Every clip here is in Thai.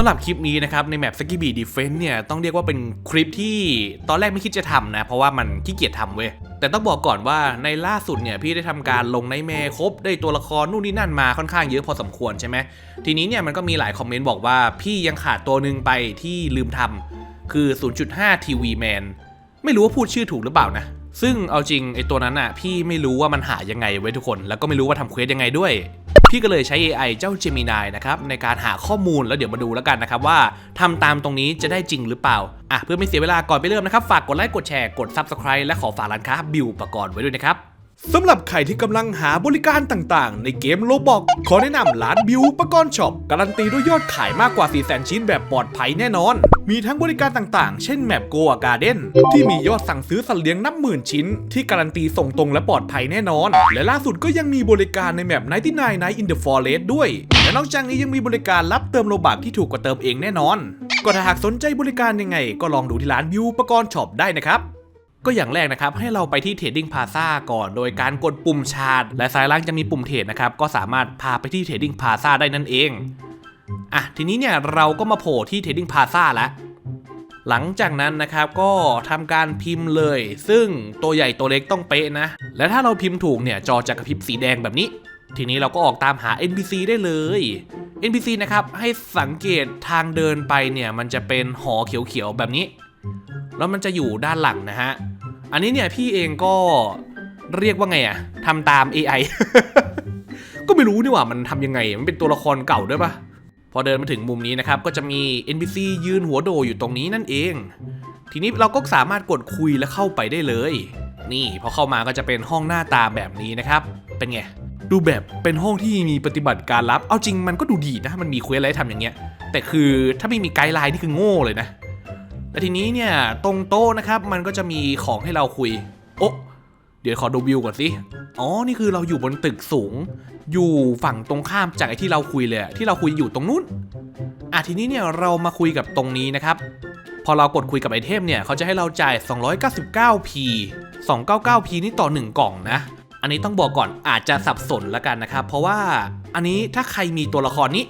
ำหรับคลิปนี้นะครับในแมปสกิบีดีเฟนต์เนี่ยต้องเรียกว่าเป็นคลิปที่ตอนแรกไม่คิดจะทำนะ เพราะว่ามันขี้เกียจทำเว้ยแต่ต้องบอกก่อนว่าในล่าสุดเนี่ยพี่ได้ทำการลงในแม่ครบได้ตัวละครนู่นนี่นั่นมาค่อนข้างเยอะพอสมควรใช่ไหมทีนี้เนี่ยมันก็มีหลายคอมเมนต์บอกว่าพี่ยังขาดตัวหนึ่งไปที่ลืมทำคือ 0.5 TV Man ไม่รู้ว่าพูดชื่อถูกหรือเปล่านะ ซึ่งเอาจริงไอตัวนั้นอะพี่ไม่รู้ว่ามันหายังไงไว้ทุกคน แล้วก็ไม่รู้ว่าทำเควสยังไงด้วย พี่ก็เลยใช้ AI เจ้า Gemini นะครับในการหาข้อมูลแล้วเดี๋ยวมาดูแล้วกันนะครับว่าทำตามตรงนี้จะได้จริงหรือเปล่าอะเพื่อไม่เสียเวลาก่อนไปเริ่มนะครับฝากกดไลค์กดแชร์กด Subscribe และขอฝากร้านค้าบิวประกอบไว้ด้วยนะครับ สำหรับใครที่กำลังหาบริการต่างๆ ในเกมโลบอกขอแนะนำร้านบิวอุปกรณ์ช็อปการันตีด้วยยอดขายมากกว่า4 0 0 0 0 ชิ้นแบบปลอดภัยแน่นอน มีทั้งบริการต่างๆ เช่นแมปโกอาการ์เด้นที่มียอดสั่งซื้อสัตว์เลี้ยงนับหมื่นชิ้น ที่การันตีส่งตรงและปลอดภัยแน่นอน และล่าสุดก็ยังมีบริการในแมป99 Night in the Forest ด้วยและนอกจากนี้ยังมีบริการรับเติมโลบักที่ถูกกว่าเติมเองแน่นอน ก็ถ้าหากสนใจบริการยังไง ก็ลองดูที่ร้านบิวอุปกรณ์ช็อปได้นะครับ ก็อย่างแรกนะครับให้เราไปที่ Trading Plaza ก่อน โดยการกดปุ่มชาร์จและซ้ายล่างจะมีปุ่มเทรดนะครับก็สามารถพาไปที่ Trading Plaza ได้นั่นเองอะทีนี้เนี่ยเราก็มาโผล่ที่ Trading Plaza แล้วหลังจากนั้นนะครับก็ทำการพิมพ์เลย ซึ่งตัวใหญ่ตัวเล็กต้องเป๊ะนะ และถ้าเราพิมพ์ถูกเนี่ยจอจะกระพริบสีแดงแบบนี้ ทีนี้เราก็ออกตามหา NPC ได้เลย NPC นะครับให้สังเกตทางเดินไปเนี่ยมันจะเป็นหอเขียวๆแบบนี้ แล้วมันจะอยู่ด้านหลังนะฮะ อันนี้เนี่ยพี่เองก็เรียกว่าไงอะทำตาม AI ก็ไม่รู้นี่หว่ามันทำยังไง มันเป็นตัวละครเก่าด้วยปะพอเดินมาถึงมุมนี้นะครับ ก็จะมี NPC ยืนหัวโดอยู่ตรงนี้นั่นเอง ทีนี้เราก็สามารถกดคุยและเข้าไปได้เลย นี่พอเข้ามาก็จะเป็นห้องหน้าตาแบบนี้นะครับ เป็นไง ดูแบบเป็นห้องที่มีปฏิบัติการลับ เอาจริงมันก็ดูดีนะ มันมีเควสอะไรทำอย่างเงี้ย แต่คือถ้าไม่มีไกด์ไลน์นี่คือโง่เลยนะ และทีนี้เนี่ยตรงโต๊ะนะครับมันก็จะมีของให้เราคุย โอะเดี๋ยวขอดูวิวก่อนสิ อ๋อ นี่คือเราอยู่บนตึกสูง อยู่ฝั่งตรงข้ามจากไอ้ที่เราคุยเลยที่เราคุยอยู่ตรงนู้น อะทีนี้เนี่ยเรามาคุยกับตรงนี้นะครับ พอเรากดคุยกับไอเทมเนี่ยเขาจะให้เราจ่าย 299p 299p นี่ต่อ 1 กล่องนะ อันนี้ต้องบอกก่อนอาจจะสับสนล้วกันนะครับ เพราะว่าอันนี้ถ้าใครมีตัวละครนี้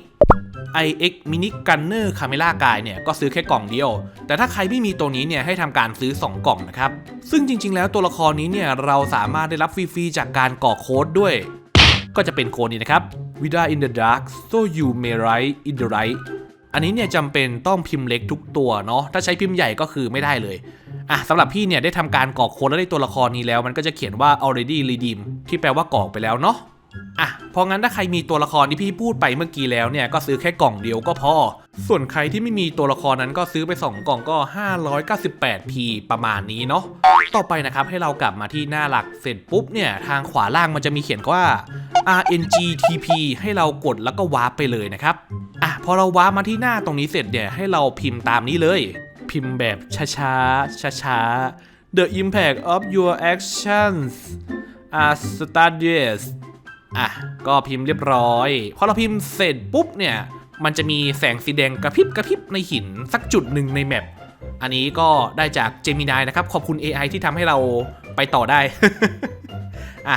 iX Mini Gunner Camera Guy เนี่ยก็ซื้อแค่กล่องเดียว แต่ถ้าใครไม่มีตัวนี้เนี่ยให้ทำการซื้อ 2 กล่องนะครับ ซึ่งจริง ๆ แล้วตัวละครนี้เนี่ยเราสามารถได้รับฟรีๆจากการกรอกโค้ดด้วย ก็จะเป็นโค้ดนี้นะครับ Vida in the dark so you may write in the light อันนี้เนี่ยจำเป็นต้องพิมพ์เล็กทุกตัวเนาะถ้าใช้พิมพ์ใหญ่ก็คือไม่ได้เลยอะสำหรับพี่เนี่ยได้ทำการกรอกโค้ดแล้วได้ตัวละครนี้แล้ว มันก็จะเขียนว่า already redeem ที่แปลว่ากรอกไปแล้วเนาะ อะเพราะงั้นถ้าใครมีตัวละครที่พี่พูดไปเมื่อกี้แล้วเนี่ยก็ซื้อแค่กล่องเดียวก็พอ ส่วนใครที่ไม่มีตัวละครนั้นก็ซื้อไป 2 กล่องก็ 598p ประมาณนี้เนาะ ต่อไปนะครับให้เรากลับมาที่หน้าหลักเสร็จปุ๊บเนี่ยทางขวาล่างมันจะมีเขียนว่า RNGTP ให้เรากดแล้วก็วาร์ปไปเลยนะครับ อะพอเราวาร์ปมาที่หน้าตรงนี้เสร็จเนี่ยให้เราพิมพ์ตามนี้เลย พิมพ์แบบช้าๆช้าๆ The impact of your actions are studious อะก็พิมพ์เรียบร้อยพอเราพิมพ์เสร็จปุ๊บเนี่ยมันจะมีแสงสีแดงกระพริบกระพริบในหินสักจุดหนึ่งในแมปอันนี้ก็ได้จาก Gemini นะครับ ขอบคุณ AI ที่ทำให้เราไปต่อได้ อะ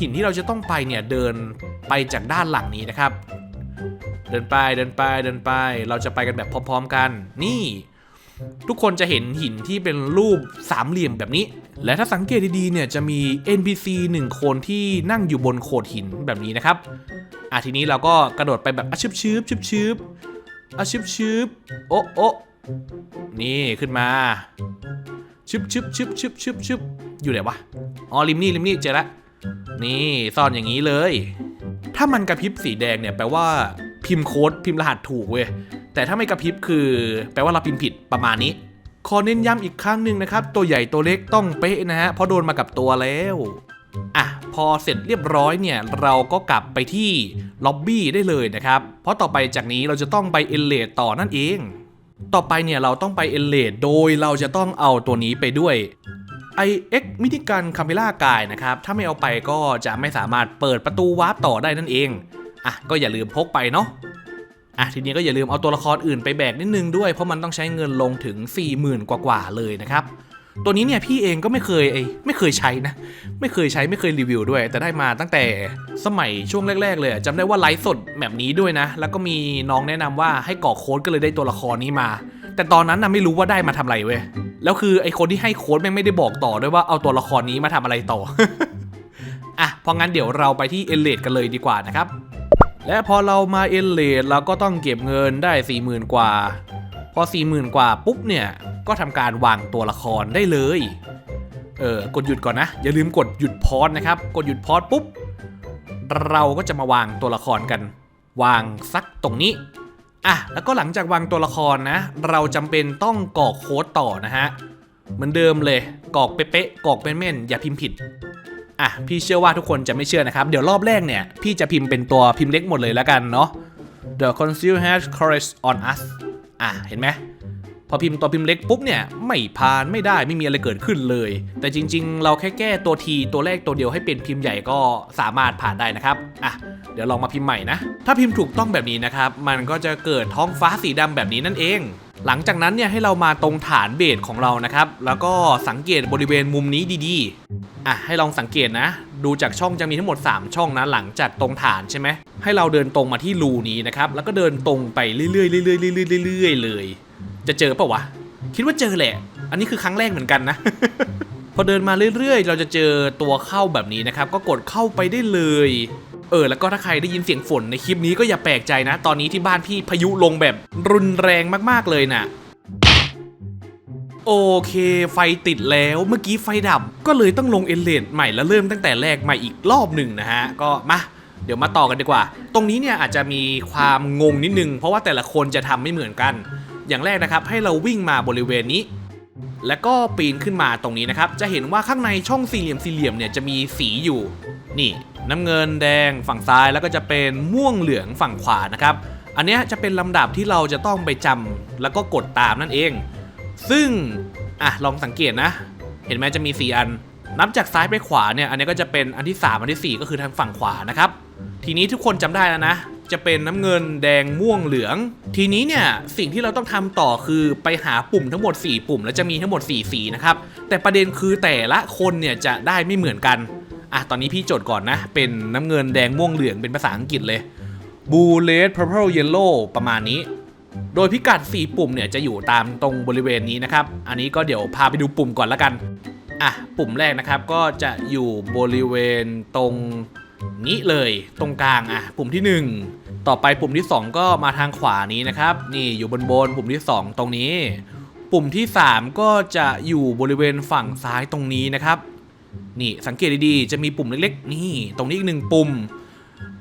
หินที่เราจะต้องไปเนี่ยเดินไปจากด้านหลังนี้นะครับ เดินไปเดินไปเดินไป เราจะไปกันแบบพร้อม ๆ กัน นี่ ทุกคนจะเห็นหินที่เป็นรูปสามเหลี่ยมแบบนี้ และถ้าสังเกตดีๆเนี่ยจะมี NPC หนึ่งคนที่นั่งอยู่บนโขดหินแบบนี้นะครับอะทีนี้เราก็กระโดดไปแบบอชึบชืบชึบชืบอชึบชืบโอะโอะนี่ขึ้นมาชึบชึบชึบชึบชึบชึบอยู่ไหนวะอ๋อริมนี่ริมนี่เจอละนี่ซ่อนอย่างนี้เลย ถ้ามันกระพริบสีแดงเนี่ยแปลว่าพิมพ์โค้ดพิมพ์รหัสถูกเว้ยแต่ถ้าไม่กระพริบคือ แปลว่าเราพิมพ์ผิดประมาณนี้ ขอเน้นย้ำอีกครั้งหนึ่งนะครับ ตัวใหญ่ตัวเล็กต้องเป๊ะนะฮะ เพราะโดนมากับตัวแล้วอะพอเสร็จเรียบร้อยเนี่ยเราก็กลับไปที่ล็อบบี้ได้เลยนะครับ เพราะต่อไปจากนี้เราจะต้องไปเอเลดต่อนั่นเอง ต่อไปเนี่ยเราต้องไปเอเลดโดยเราจะต้องเอาตัวนี้ไปด้วย iX มิติกันคาเมล่ากายนะครับ ถ้าไม่เอาไปก็จะไม่สามารถเปิดประตูวาร์ปต่อได้นั่นเองอะก็อย่าลืมพกไปเนาะ อะทีนี้ก็อย่าลืมเอาตัวละครอื่นไปแบกนิดนึงด้วยเพราะมันต้องใช้เงินลงถึง 40,000 กว่าๆเลยนะครับตัวนี้เนี่ยพี่เองก็ไม่เคยไอ้ไม่เคยใช้นะ ไม่เคยใช้ไม่เคยรีวิวด้วย แต่ได้มาตั้งแต่สมัยช่วงแรก ๆ เลยอะจำได้ว่าไลฟ์สดแบบนี้ด้วยนะ แล้วก็มีน้องแนะนำว่าให้กรอกโค้ดก็เลยได้ตัวละครนี้มา แต่ตอนนั้นนะไม่รู้ว่าได้มาทำอะไรเว้ยแล้วคือไอ้คนที่ให้โค้ดแม่งไม่ได้บอกต่อด้วยว่าเอาตัวละครนี้มาทำอะไรต่ออะเพราะงั้นเดี๋ยวเราไปที่เอเลดกันเลยดีกว่านะครับ และพอเรามาเอเลดเราก็ต้องเก็บเงินได้40,000กว่า พอ40,000กว่าปุ๊บเนี่ยก็ทำการวางตัวละครได้เลย เออกดหยุดก่อนนะ อย่าลืมกดหยุดพอสนะครับ กดหยุดพอสปุ๊บ เราก็จะมาวางตัวละครกัน วางสักตรงนี้อะแล้วก็หลังจากวางตัวละครนะ เราจำเป็นต้องกรอกโค้ดต่อนะฮะเหมือนเดิมเลยกรอกเป๊ะๆกรอกเป็นเม่นๆอย่าพิมพ์ผิด อะพี่เชื่อว่าทุกคนจะไม่เชื่อนะครับ เดี๋ยวรอบแรกเนี่ย พี่จะพิมพ์เป็นตัวพิมพ์เล็กหมดเลยแล้วกันเนาะ The conceal has courage on us อะเห็นไหมพอพิมพ์ตัวพิมพ์เล็กปุ๊บเนี่ยไม่ผ่านไม่ได้ไม่มีอะไรเกิดขึ้นเลย แต่จริง ๆ เราแค่แก้ตัวทีตัวแรกตัวเดียวให้เป็นพิมพ์ใหญ่ก็สามารถผ่านได้นะครับอะเดี๋ยวลองมาพิมพ์ใหม่นะ ถ้าพิมพ์ถูกต้องแบบนี้นะครับ มันก็จะเกิดท้องฟ้าสีดำแบบนี้นั่นเอง หลังจากนั้นเนี่ยให้เรามาตรงฐานเบสของเรานะครับ แล้วก็สังเกตบริเวณมุมนี้ดีๆ อะให้ลองสังเกตนะ ดูจากช่องจะมีทั้งหมด 3 ช่องนะ หลังจากตรงฐานใช่ไหม ให้เราเดินตรงมาที่รูนี้นะครับ แล้วก็เดินตรงไปเรื่อยๆเรื่อยๆเรื่อยๆเรื่อยๆเลย จะเจอปล่าวะ คิดว่าเจอแหละ อันนี้คือครั้งแรกเหมือนกันนะ พอเดินมาเรื่อยๆ เราจะเจอตัวเข้าแบบนี้นะครับ ก็กดเข้าไปได้เลย เออแล้วก็ถ้าใครได้ยินเสียงฝนในคลิปนี้ก็อย่าแปลกใจนะ ตอนนี้ที่บ้านพี่พายุลงแบบรุนแรงมากๆเลยน่ะโอเค ไฟติดแล้วเมื่อกี้ไฟดับ ก็เลยต้องลงเอเลดใหม่แล้วเริ่มตั้งแต่แรกใหม่อีกรอบหนึ่งนะฮะ ก็มาเดี๋ยวมาต่อกันดีกว่า ตรงนี้เนี่ยอาจจะมีความงงนิดนึง เพราะว่าแต่ละคนจะทำไม่เหมือนกัน อย่างแรกนะครับ ให้เราวิ่งมาบริเวณนี้ แล้วก็ปีนขึ้นมาตรงนี้นะครับ จะเห็นว่าข้างในช่องสี่เหลี่ยมสี่เหลี่ยมเนี่ยจะมีสีอยู่ นี่ น้ำเงินแดงฝั่งซ้ายแล้วก็จะเป็นม่วงเหลืองฝั่งขวานะครับ อันนี้จะเป็นลำดับที่เราจะต้องไปจำแล้วก็กดตามนั่นเอง ซึ่งอะลองสังเกตนะ เห็นไหมจะมี 4 อัน นับจากซ้ายไปขวาเนี่ยอันนี้ก็จะเป็นอันที่ 3 อันทีสี่ 4 ก็คือทางฝั่งขวานะครับ ทีนี้ทุกคนจำได้แล้วนะ จะเป็นน้ำเงินแดงม่วงเหลือง ทีนี้เนี่ยสิ่งที่เราต้องทำต่อคือไปหาปุ่มทั้งหมด 4 ปุ่ม แล้วจะมีทั้งหมด4สีนะครับแต่ประเด็นคือแต่ละคนเนี่ยจะได้ไม่เหมือนกัน อะตอนนี้พี่จดก่อนนะ เป็นน้ำเงินแดงม่วงเหลืองเป็นภาษาอังกฤษเลย blue red purple yellow ประมาณนี้ โดยพิกัด 4 ปุ่มเนี่ยจะอยู่ตามตรงบริเวณนี้นะครับ อันนี้ก็เดี๋ยวพาไปดูปุ่มก่อนละกัน อะ ปุ่มแรกนะครับก็จะอยู่บริเวณตรงนี้เลยตรงกลางอะ ปุ่มที่ 1 ต่อไปปุ่มที่ 2 ก็มาทางขวานี้นะครับ นี่อยู่บนบนปุ่มที่ 2 ตรงนี้ ปุ่มที่ 3 ก็จะอยู่บริเวณฝั่งซ้ายตรงนี้นะครับ นี่สังเกตดีๆ จะมีปุ่มเล็กๆ นี่ ตรงนี้อีกหนึ่งปุ่ม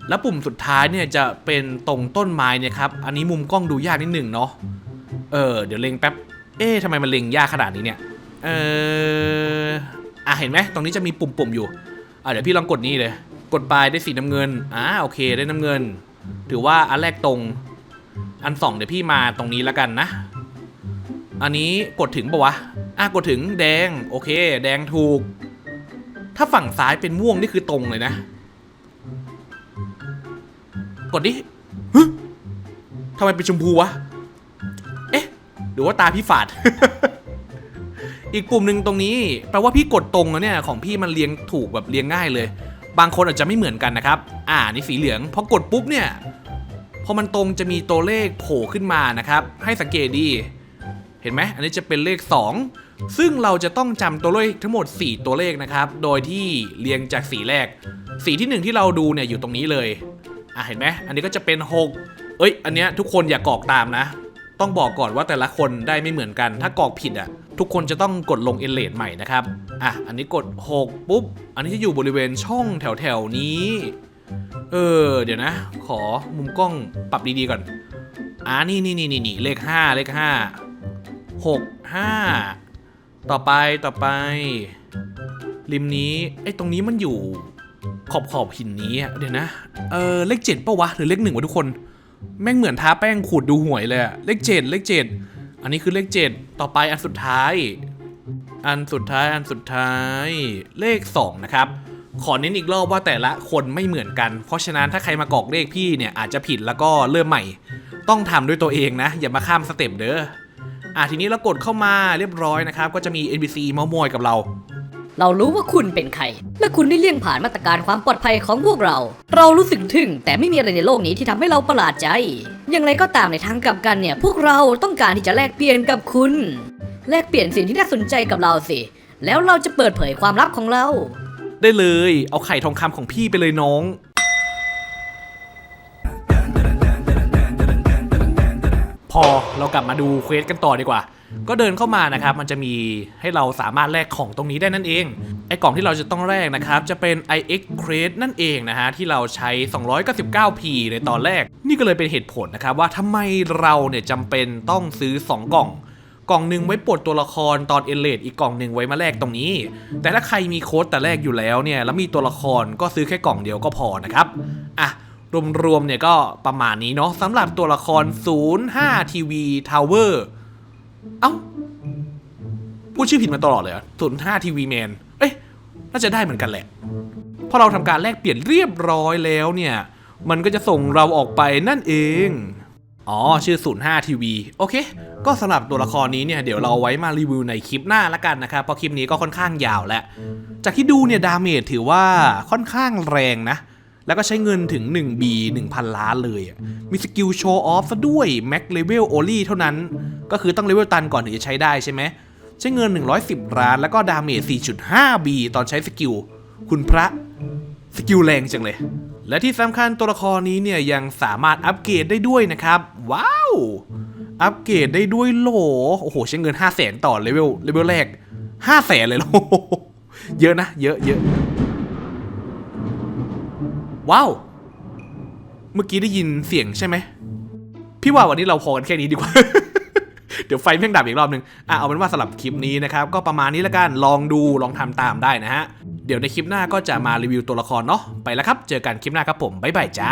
แล้วปุ่มสุดท้ายเนี่ยจะเป็นตรงต้นไม้เนี่ยครับ อันนี้มุมกล้องดูยากนิดหนึ่งเนาะ เออ เดี๋ยวเล็งแป๊บ เอ๊ะทำไมมันเล็งยากขนาดนี้เนี่ย เอออะเห็นไหมตรงนี้จะมีปุ่มๆอยู่ อะเดี๋ยวพี่ลองกดนี่เลย กดไปได้สีน้ำเงิน อ่าโอเคได้น้ำเงิน ถือว่าอันแรกตรง อันสองเดี๋ยวพี่มาตรงนี้แล้วกันนะ อันนี้กดถึงปะวะ อะกดถึงแดง โอเค แดงถูก ถ้าฝั่งซ้ายเป็นม่วงนี่คือตรงเลยนะ กดดิฮึทำไมเป็นชมพูวะ เอ๊ะ หรือว่าตาพี่ฝาด อีกปุ่มหนึ่งตรงนี้ แปลว่าพี่กดตรงแล้วเนี่ย ของพี่มันเรียงถูกแบบเรียงง่ายเลย บางคนอาจจะไม่เหมือนกันนะครับ อ่า นี่สีเหลือง พอกดปุ๊บเนี่ยพอมันตรงจะมีตัวเลขโผล่ขึ้นมานะครับ ให้สังเกตดี เห็นไหม อันนี้จะเป็นเลข 2 ซึ่งเราจะต้องจำตัวเลขทั้งหมด 4 ตัวเลขนะครับ โดยที่เรียงจากสีแรก สีที่ 1 ที่เราดูเนี่ยอยู่ตรงนี้เลย อะเห็นไหมอันนี้ก็จะเป็น 6 เอ้ย อันเนี้ยทุกคนอย่ากรอกตามนะ ต้องบอกก่อนว่าแต่ละคนได้ไม่เหมือนกัน ถ้ากอกผิดอะ ทุกคนจะต้องกดลงเอเลดใหม่นะครับ อะ อันนี้กด 6 ปุ๊บ อันนี้จะอยู่บริเวณช่องแถวแถวนี้ เออ เดี๋ยวนะ ขอมุมกล้องปรับดีๆก่อน อ่านี่นี่นี่นี่นี่เลข 5 เลข 5 6 5 ต่อไปต่อไป ริมนี้ไอ้ตรงนี้มันอยู่ขอบขอบหินนี้เดี๋ยวนะ เออเลขเจ็ดปะวะหรือเลขหนึ่งวะทุกคน แม่งเหมือนท้าแป้งขูดดูหวยเลยอะเลขเจ็ดเลขเจ็ดอันนี้คือเลขเจ็ดต่อไปอันสุดท้าย อันสุดท้ายอันสุดท้ายเลขสองนะครับขอเน้นอีกรอบว่าแต่ละคนไม่เหมือนกัน เพราะฉะนั้นถ้าใครมากรอกเลขพี่เนี่ยอาจจะผิดแล้วก็เริ่มใหม่ ต้องทำด้วยตัวเองนะ อย่ามาข้ามสเต็ปเด้อ อะทีนี้เรากดเข้ามาเรียบร้อยนะครับ ก็จะมี NPC เมามอยกับเรา เรารู้ว่าคุณเป็นใคร และคุณได้เลี่ยงผ่านมาตรการความปลอดภัยของพวกเรา เรารู้สึกทึ่งแต่ไม่มีอะไรในโลกนี้ที่ทำให้เราประหลาดใจ อย่างไรก็ตามในทางกลับกันเนี่ย พวกเราต้องการที่จะแลกเปลี่ยนกับคุณ แลกเปลี่ยนสิ่งที่น่าสนใจกับเราสิ แล้วเราจะเปิดเผยความลับของเรา ได้เลย เอาไข่ทองคำของพี่ไปเลยน้อง เรากลับมาดูเควสกันต่อดีกว่า ก็เดินเข้ามานะครับ มันจะมีให้เราสามารถแลกของตรงนี้ได้นั่นเอง ไอ้กล่องที่เราจะต้องแลกนะครับ จะเป็น IX Crate นั่นเองนะฮะ ที่เราใช้ 299p ในตอนแรก นี่ก็เลยเป็นเหตุผลนะครับ ว่าทำไมเราเนี่ยจำเป็นต้องซื้อ 2 กล่อง กล่องหนึ่งไว้ปลดตัวละครตอนเอเลดอีกกล่องหนึ่งไว้มาแลกตรงนี้ แต่ถ้าใครมีโค้ดแต่แรกอยู่แล้วเนี่ย แล้วมีตัวละครก็ซื้อแค่กล่องเดียวก็พอนะครับ อะ รวมๆเนี่ยก็ประมาณนี้เนาะสำหรับตัวละคร 05 TV Tower เอ้าพูดชื่อผิดมาตลอดเลยเหรอ05 TV Man เอ้ยน่าจะได้เหมือนกันแหละ พอเราทำการแลกเปลี่ยนเรียบร้อยแล้วเนี่ย มันก็จะส่งเราออกไปนั่นเอง อ๋อ ชื่อ 05 ทีวี โอเค ก็สำหรับตัวละครนี้เนี่ย เดี๋ยวเราไว้มารีวิวในคลิปหน้าละกันนะครับ เพราะคลิปนี้ก็ค่อนข้างยาวแล้ว จากที่ดูเนี่ย ดาเมจถือว่าค่อนข้างแรงนะ แล้วก็ใช้เงินถึง 1B 1,000 ล้านเลยอะมีสกิลโชว์ออฟซะด้วยแม็กเลเวลโอลี่เท่านั้น ก็คือต้องเลเวลตันก่อนถึงจะใช้ได้ใช่ไหม ใช้เงิน 110 ล้าน แล้วก็ดาเมจ 4.5B ตอนใช้สกิล คุณพระสกิลแรงจังเลย และที่สำคัญตัวละครนี้เนี่ยยังสามารถอัปเกรดได้ด้วยนะครับ ว้าว อัปเกรดได้ด้วยโหลโอ้โห ใช้เงิน 5 0 0แสนต่อเลเวลเลเวลแรก 5 0 0แสนเลยเหรอเยอะนะ เยอะเยอะ ว้าว เมื่อกี้ได้ยินเสียงใช่ไหม พี่ว่าวันนี้เราพอกันแค่นี้ดีกว่า เดี๋ยวไฟเพ่งดับอีกรอบหนึ่งอะเอาเป็นว่าสลับคลิปนี้นะครับ ก็ประมาณนี้ละกัน ลองดู ลองทำตามได้นะฮะ เดี๋ยวในคลิปหน้าก็จะมารีวิวตัวละครเนาะ ไปแล้วครับ เจอกันคลิปหน้าครับผม บ๊ายบายจ้า